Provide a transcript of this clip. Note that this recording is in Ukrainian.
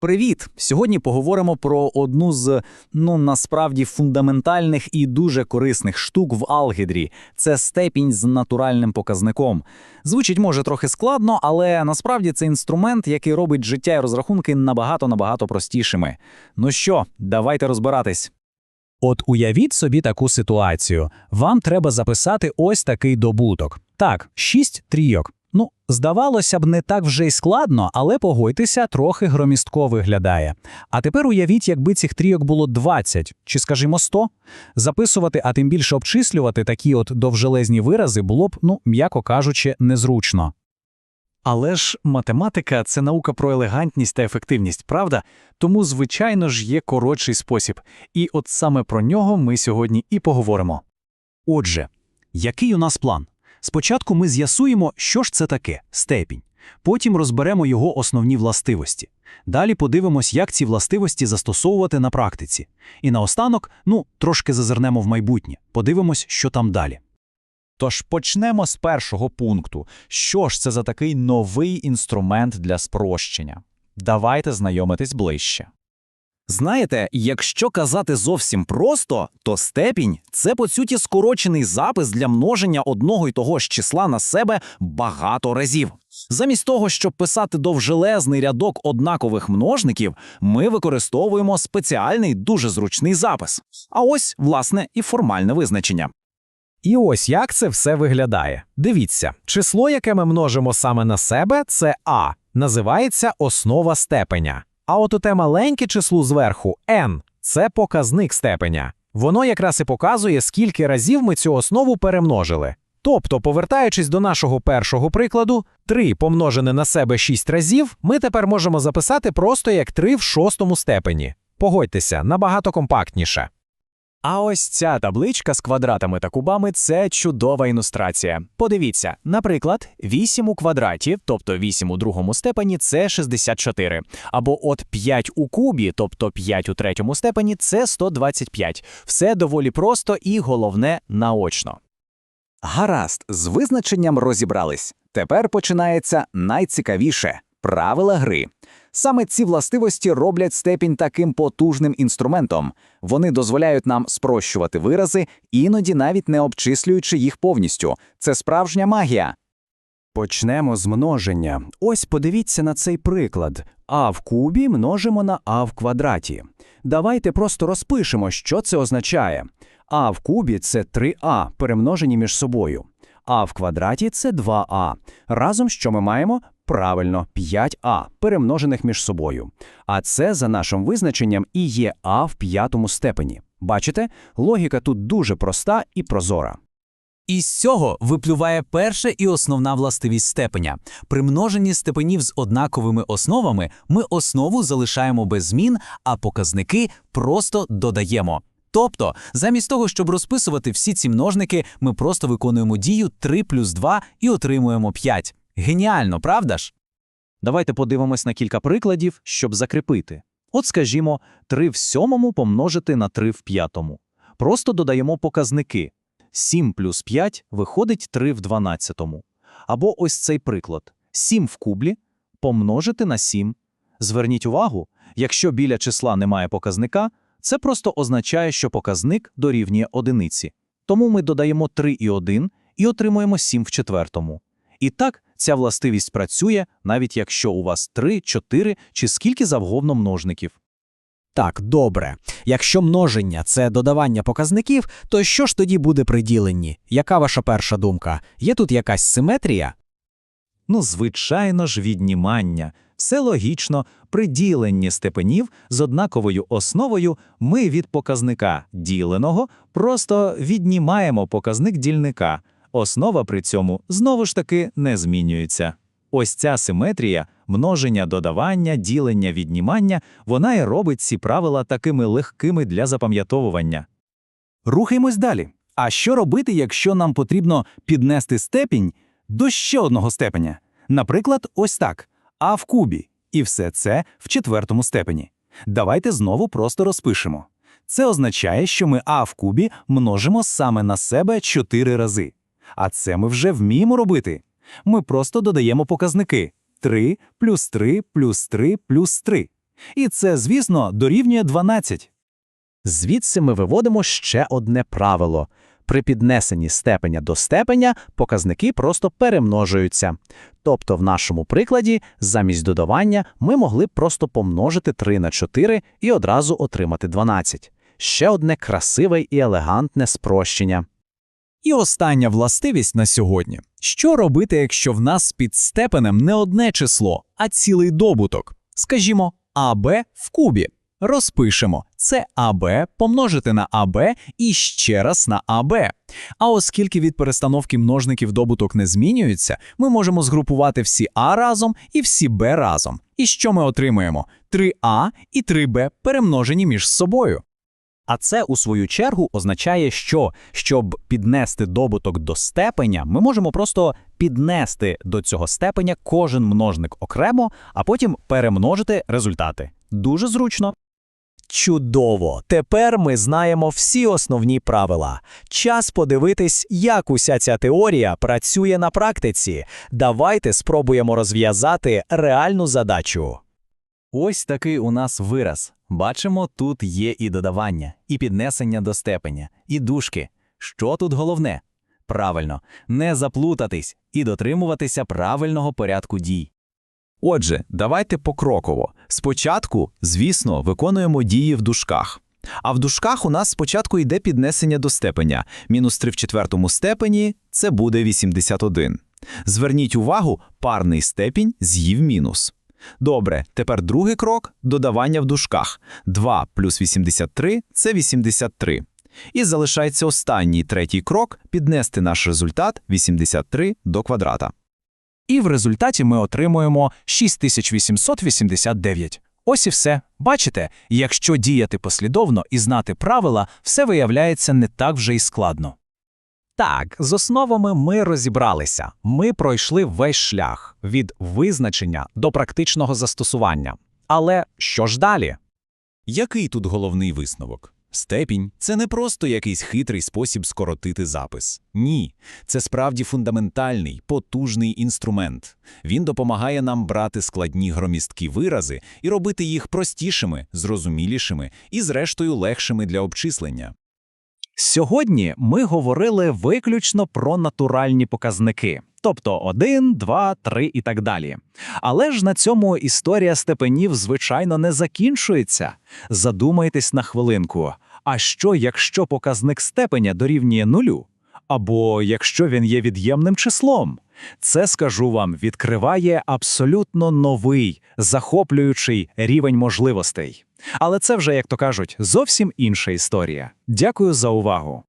Привіт! Сьогодні поговоримо про одну з ну насправді фундаментальних і дуже корисних штук в алгебрі. Це степінь з натуральним показником. Звучить може трохи складно, але насправді це інструмент, який робить життя і розрахунки набагато набагато простішими. Ну що, давайте розбиратись. От уявіть собі таку ситуацію. Вам треба записати ось такий добуток. Так, 6 трійок. Ну, здавалося б, не так вже й складно, але погодьтеся, трохи громістко виглядає. А тепер уявіть, якби цих трійок було 20, чи, скажімо, 100. Записувати, а тим більше обчислювати такі от довжелезні вирази було б, ну, м'яко кажучи, незручно. Але ж математика це наука про елегантність та ефективність, правда? Тому, звичайно ж, є коротший спосіб. І от саме про нього ми сьогодні і поговоримо. Отже, який у нас план? Спочатку ми з'ясуємо, що ж це таке степінь. Потім розберемо його основні властивості. Далі подивимось, як ці властивості застосовувати на практиці. І наостанок, ну, трошки зазирнемо в майбутнє, подивимось, що там далі. Тож почнемо з першого пункту. Що ж це за такий новий інструмент для спрощення? Давайте знайомитись ближче. Знаєте, якщо казати зовсім просто, то степінь це по суті скорочений запис для множення одного й того ж числа на себе багато разів. Замість того, щоб писати довжелезний рядок однакових множників, ми використовуємо спеціальний дуже зручний запис. А ось, власне, і формальне визначення. І ось як це все виглядає. Дивіться, число, яке ми множимо саме на себе, це а, називається основа степеня. А от оте маленьке число зверху n – це показник степеня. Воно якраз і показує, скільки разів ми цю основу перемножили. Тобто, повертаючись до нашого першого прикладу, 3 помножене на себе 6 разів, ми тепер можемо записати просто як 3 в шостому степені. Погодьтеся, набагато компактніше. А ось ця табличка з квадратами та кубами це чудова ілюстрація. Подивіться, наприклад, 8 у квадраті, тобто 8 у другому степені, це 64. Або от 5 у кубі, тобто 5 у третьому степені, це 125. Все доволі просто і головне наочно. Гаразд, з визначенням розібрались. Тепер починається найцікавіше правила гри. Саме ці властивості роблять степінь таким потужним інструментом. Вони дозволяють нам спрощувати вирази, іноді навіть не обчислюючи їх повністю. Це справжня магія. Почнемо з множення. Ось подивіться на цей приклад. А в кубі множимо на а в квадраті. Давайте просто розпишемо, що це означає. А в кубі це 3а, перемножені між собою. А в квадраті це 2а. Разом що ми маємо? Правильно, 5а, перемножених між собою. А це, за нашим визначенням, і є а в п'ятому степені. Бачите, логіка тут дуже проста і прозора. Із цього випливає перша і основна властивість степеня. При множенні степенів з однаковими основами ми основу залишаємо без змін, а показники просто додаємо. Тобто, замість того, щоб розписувати всі ці множники, ми просто виконуємо дію 3 плюс 2 і отримуємо 5. Геніально, правда ж? Давайте подивимось на кілька прикладів, щоб закріпити. От, скажімо, 3 в сьомому помножити на 3 в п'ятому. Просто додаємо показники. 7 плюс 5 виходить 3 в дванадцятому. Або ось цей приклад. 7 в кублі помножити на 7. Зверніть увагу, якщо біля числа немає показника, це просто означає, що показник дорівнює одиниці. Тому ми додаємо 3 і 1 і отримуємо 7 в четвертому. І так, ця властивість працює, навіть якщо у вас 3, 4 чи скільки завгодно множників. Так, добре. Якщо множення це додавання показників, то що ж тоді буде при діленні? Яка ваша перша думка? Є тут якась симетрія? Ну, звичайно ж, віднімання. Все логічно, при діленні степенів з однаковою основою ми від показника діленого просто віднімаємо показник дільника. Основа при цьому знову ж таки не змінюється. Ось ця симетрія, множення, додавання, ділення, віднімання, вона і робить ці правила такими легкими для запам'ятовування. Рухаємось далі. А що робити, якщо нам потрібно піднести степінь до ще одного степеня? Наприклад, ось так а в кубі, і все це в четвертому степені. Давайте знову просто розпишемо. Це означає, що ми а в кубі множимо саме на себе 4 рази. А це ми вже вміємо робити. Ми просто додаємо показники 3 плюс 3 плюс 3 плюс 3. І це, звісно, дорівнює 12. Звідси ми виводимо ще одне правило. При піднесенні степеня до степеня показники просто перемножуються. Тобто в нашому прикладі замість додавання ми могли б просто помножити 3 на 4 і одразу отримати 12. Ще одне красиве і елегантне спрощення. І остання властивість на сьогодні. Що робити, якщо в нас під степенем не одне число, а цілий добуток? Скажімо, АБ в кубі. Розпишемо це АБ помножити на АБ і ще раз на АБ. А оскільки від перестановки множників добуток не змінюється, ми можемо згрупувати всі А разом і всі Б разом. І що ми отримуємо? 3А і 3Б перемножені між собою. А це, у свою чергу, означає, що щоб піднести добуток до степеня, ми можемо просто піднести до цього степеня кожен множник окремо, а потім перемножити результати. Дуже зручно. Чудово! Тепер ми знаємо всі основні правила. Час подивитись, як уся ця теорія працює на практиці. Давайте спробуємо розв'язати реальну задачу. Ось такий у нас вираз. Бачимо, тут є і додавання, і піднесення до степеня, і дужки. Що тут головне? Правильно, не заплутатись і дотримуватися правильного порядку дій. Отже, давайте покроково. Спочатку, звісно, виконуємо дії в дужках. А в дужках у нас спочатку йде піднесення до степеня. Мінус 3 в четвертому степені – це буде 81. Зверніть увагу, парний степінь з'їв мінус. Добре, тепер другий крок – додавання в дужках. 2 плюс 83 – це 83. І залишається останній третій крок – піднести наш результат 83 до квадрата. І в результаті ми отримуємо 6889. Ось і все. Бачите, якщо діяти послідовно і знати правила, все виявляється не так вже й складно. Так, з основами ми розібралися. Ми пройшли весь шлях від визначення до практичного застосування. Але що ж далі? Який тут головний висновок? Степінь – це не просто якийсь хитрий спосіб скоротити запис. Ні, це справді фундаментальний, потужний інструмент. Він допомагає нам брати складні громісткі вирази і робити їх простішими, зрозумілішими і, зрештою, легшими для обчислення. Сьогодні ми говорили виключно про натуральні показники, тобто 1, 2, 3 і так далі. Але ж на цьому історія степенів, звичайно, не закінчується. Задумайтесь на хвилинку. А що, якщо показник степеня дорівнює нулю? Або якщо він є від'ємним числом? Це, скажу вам, відкриває абсолютно новий, захоплюючий рівень можливостей. Але це вже, як то кажуть, зовсім інша історія. Дякую за увагу.